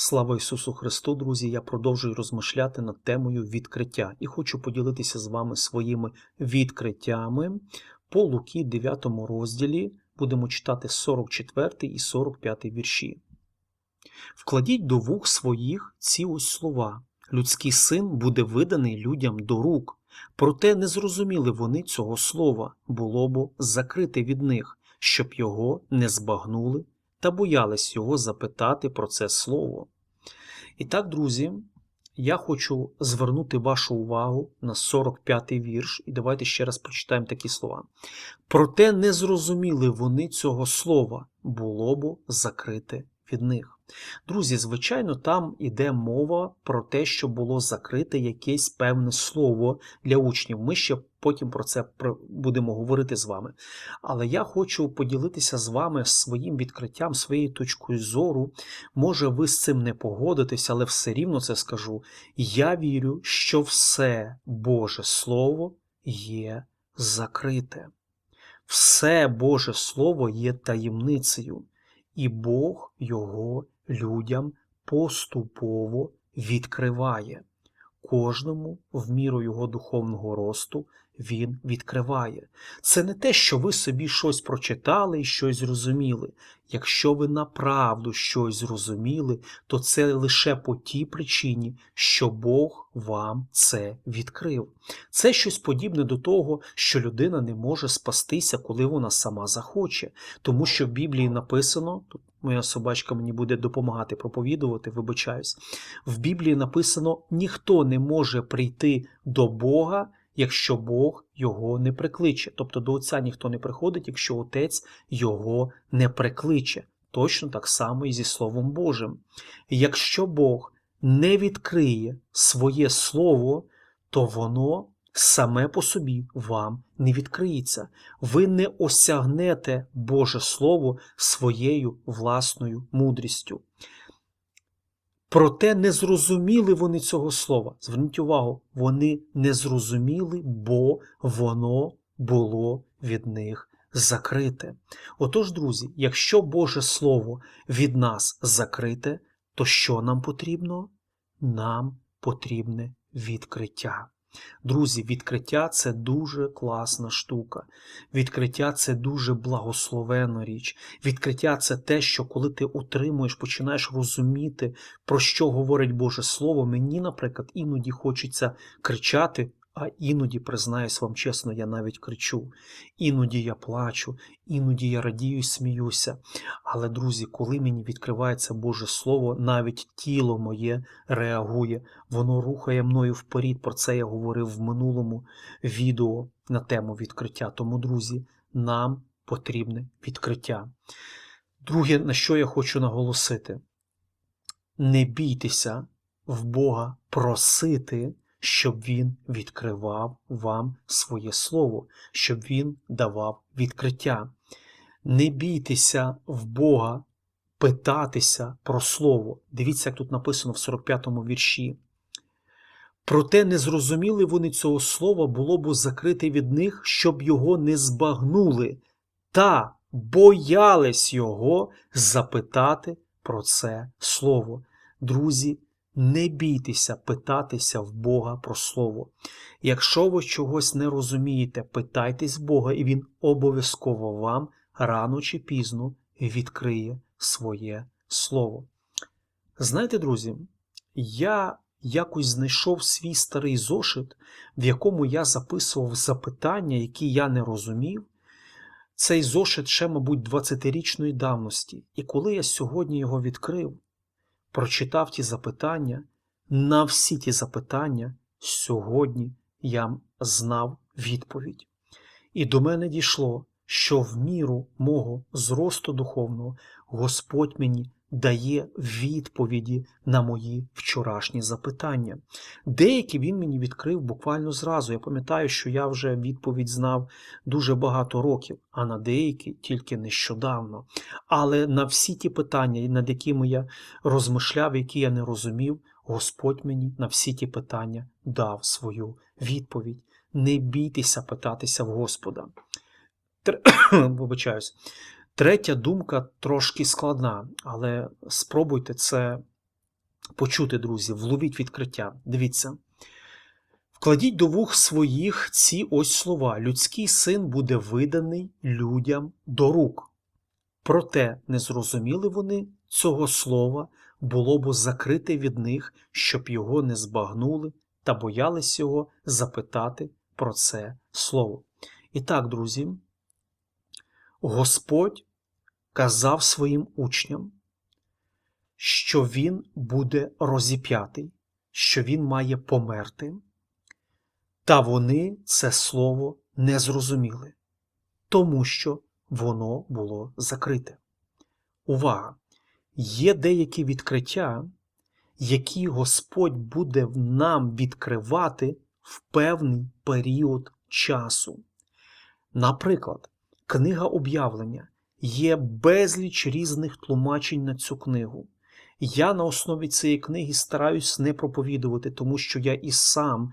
Слава Ісусу Христу, друзі! Я продовжую розмишляти над темою відкриття і хочу поділитися з вами своїми відкриттями по Луки 9 розділі. Будемо читати 44 і 45 вірші. Вкладіть до вух своїх ці ось слова. Людський син буде виданий людям до рук. Проте не зрозуміли вони цього слова, було б закрите від них, щоб його не збагнули та боялись його запитати про це слово. І так, друзі, я хочу звернути вашу увагу на 45-й вірш, і давайте ще раз прочитаємо такі слова. Проте не зрозуміли вони цього слова, було б закрите від них. Друзі, звичайно, там іде мова про те, що було закрите якесь певне слово для учнів. Ми ще потім про це будемо говорити з вами. Але я хочу поділитися з вами своїм відкриттям, своєю точкою зору. Може, ви з цим не погодитесь, але все рівно це скажу. Я вірю, що все Боже Слово є закрите. Все Боже Слово є таємницею, і Бог його людям поступово відкриває. Кожному в міру його духовного росту він відкриває. Це не те, що ви собі щось прочитали і щось зрозуміли. Якщо ви направду щось зрозуміли, то це лише по тій причині, що Бог вам це відкрив. Це щось подібне до того, що людина не може спастися, коли вона сама захоче. Тому що в Біблії написано, тут моя собачка мені буде допомагати проповідувати, вибачаюсь. В Біблії написано: ніхто не може прийти до Бога якщо Бог його не прикличе. Тобто до Отця ніхто не приходить, якщо Отець його не прикличе. Точно так само і зі Словом Божим. Якщо Бог не відкриє своє Слово, то воно саме по собі вам не відкриється. Ви не осягнете Боже Слово своєю власною мудрістю. Проте не зрозуміли вони цього слова. Зверніть увагу, вони не зрозуміли, бо воно було від них закрите. Отож, друзі, якщо Боже Слово від нас закрите, то що нам потрібно? Нам потрібне відкриття. Друзі, відкриття це дуже класна штука. Відкриття це дуже благословенна річ. Відкриття це те, що коли ти отримуєш, починаєш розуміти, про що говорить Боже Слово. Мені, наприклад, іноді хочеться кричати а іноді, признаюсь вам чесно, я навіть кричу, іноді я плачу, іноді я радію сміюся. Але, друзі, коли мені відкривається Боже Слово, навіть тіло моє реагує, воно рухає мною вперед. Про це я говорив в минулому відео на тему відкриття. Тому, друзі, нам потрібне відкриття. Друге, на що я хочу наголосити: не бійтеся в Бога просити щоб він відкривав вам своє слово, щоб він давав відкриття. Не бійтеся в Бога питатися про слово. Дивіться, як тут написано в 45-му вірші. Проте не зрозуміли вони цього слова, було б закрите від них, щоб його не збагнули, та боялись його запитати про це слово. Друзі, не бійтеся питатися в Бога про Слово. Якщо ви чогось не розумієте, питайтесь Бога, і Він обов'язково вам рано чи пізно відкриє своє Слово. Знаєте, друзі, я якось знайшов свій старий зошит, в якому я записував запитання, які я не розумів. Цей зошит ще, мабуть, 20-річної давності. І коли я сьогодні його відкрив, прочитав ті запитання, на всі ті запитання сьогодні я знав відповідь. І до мене дійшло, що в міру мого зросту духовного Господь мені дає відповіді на мої вчорашні запитання. Деякі він мені відкрив буквально зразу. Я пам'ятаю, що я вже відповідь знав дуже багато років, а на деякі тільки нещодавно. Але на всі ті питання, над якими я розмишляв, які я не розумів, Господь мені на всі ті питання дав свою відповідь. Не бійтеся питатися в Господа. Вибачаюсь. Третя думка трошки складна, але спробуйте це почути, друзі, вловіть відкриття. Дивіться. Вкладіть до вух своїх ці ось слова: людський син буде виданий людям до рук. Проте не зрозуміли вони цього слова, було б закрите від них, щоб його не збагнули та боялись його запитати про це слово. І так, друзі, Господь казав своїм учням, що він буде розіп'ятий, що він має померти. Та вони це слово не зрозуміли, тому що воно було закрите. Увага! Є деякі відкриття, які Господь буде нам відкривати в певний період часу. Наприклад, книга об'явлення є безліч різних тлумачень на цю книгу. Я на основі цієї книги стараюсь не проповідувати, тому що я і сам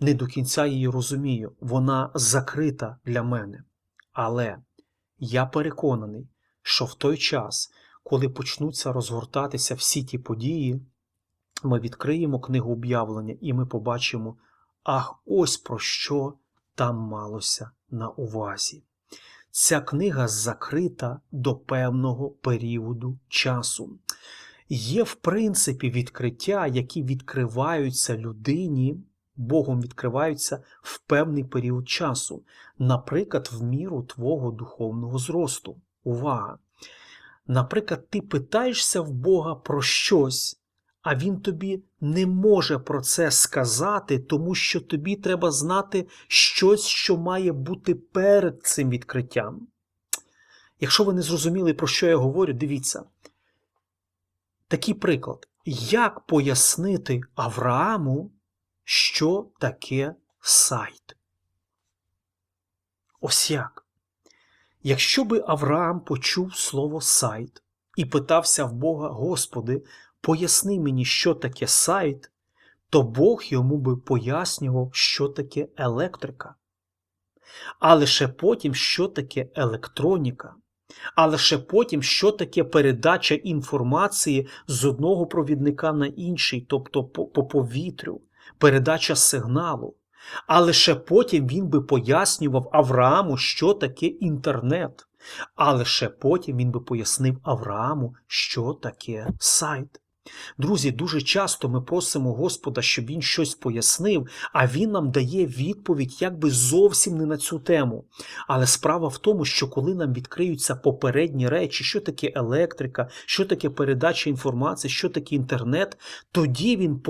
не до кінця її розумію. Вона закрита для мене. Але я переконаний, що в той час, коли почнуться розгортатися всі ті події, ми відкриємо книгу об'явлення і ми побачимо, ах, ось про що там малося на увазі. Ця книга закрита до певного періоду часу. Є, в принципі, відкриття, які відкриваються людині, Богом відкриваються в певний період часу, наприклад, в міру твого духовного зросту. Увага! Наприклад, ти питаєшся в Бога про щось, а Він тобі не може про це сказати, тому що тобі треба знати щось, що має бути перед цим відкриттям. Якщо ви не зрозуміли, про що я говорю, дивіться. Такий приклад. Як пояснити Аврааму, що таке сайт? Ось як. Якщо би Авраам почув слово сайт і питався в Бога, Господи, поясни мені, що таке сайт, то Бог йому би пояснював, що таке електрика. А лише потім, що таке електроніка. А лише потім, що таке передача інформації з одного провідника на інший, тобто по, по повітрю, передача сигналу. А лише потім він би пояснював Аврааму, що таке інтернет. А лише потім він би пояснив Аврааму, що таке сайт. Друзі, дуже часто ми просимо Господа, щоб Він щось пояснив, а Він нам дає відповідь якби зовсім не на цю тему. Але справа в тому, що коли нам відкриються попередні речі, що таке електрика, що таке передача інформації, що таке інтернет, тоді він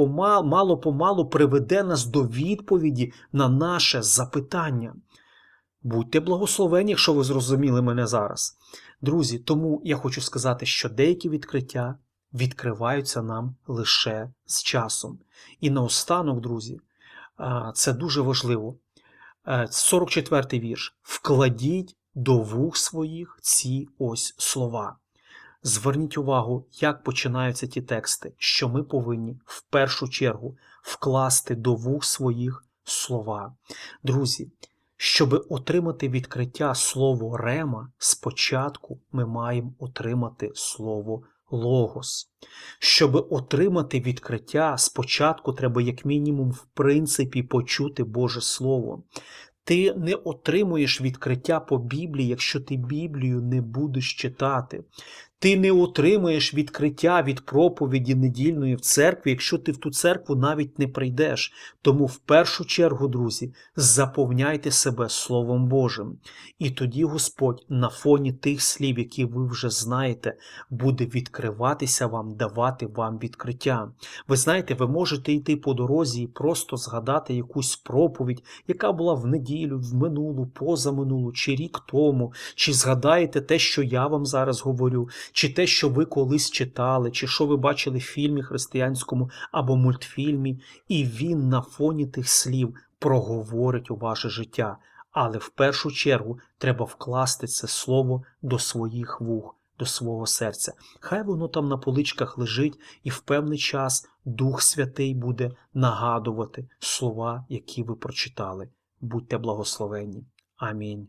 мало помалу приведе нас до відповіді на наше запитання. Будьте благословені, якщо ви зрозуміли мене зараз. Друзі, тому я хочу сказати, що деякі відкриття відкриваються нам лише з часом. І наостанок, друзі, це дуже важливо. 44-й вірш. Вкладіть до вух своїх ці ось слова. Зверніть увагу, як починаються ті тексти, що ми повинні в першу чергу вкласти до вух своїх слова. Друзі, щоб отримати відкриття слово рема, спочатку ми маємо отримати слово логос. Щоб отримати відкриття, спочатку треба, як мінімум, в принципі, почути Боже Слово. Ти не отримуєш відкриття по Біблії, якщо ти Біблію не будеш читати. Ти не отримуєш відкриття від проповіді недільної в церкві, якщо ти в ту церкву навіть не прийдеш. Тому в першу чергу, друзі, заповняйте себе Словом Божим. І тоді Господь на фоні тих слів, які ви вже знаєте, буде відкриватися вам, давати вам відкриття. Ви знаєте, ви можете йти по дорозі і просто згадати якусь проповідь, яка була в неділю, в минулу, позаминулу, чи рік тому, чи згадаєте те, що я вам зараз говорю чи те, що ви колись читали, чи що ви бачили в фільмі християнському або мультфільмі, і він на фоні тих слів проговорить у ваше життя. Але в першу чергу треба вкласти це слово до своїх вух, до свого серця. Хай воно там на поличках лежить, і в певний час Дух Святий буде нагадувати слова, які ви прочитали. Будьте благословені. Амінь.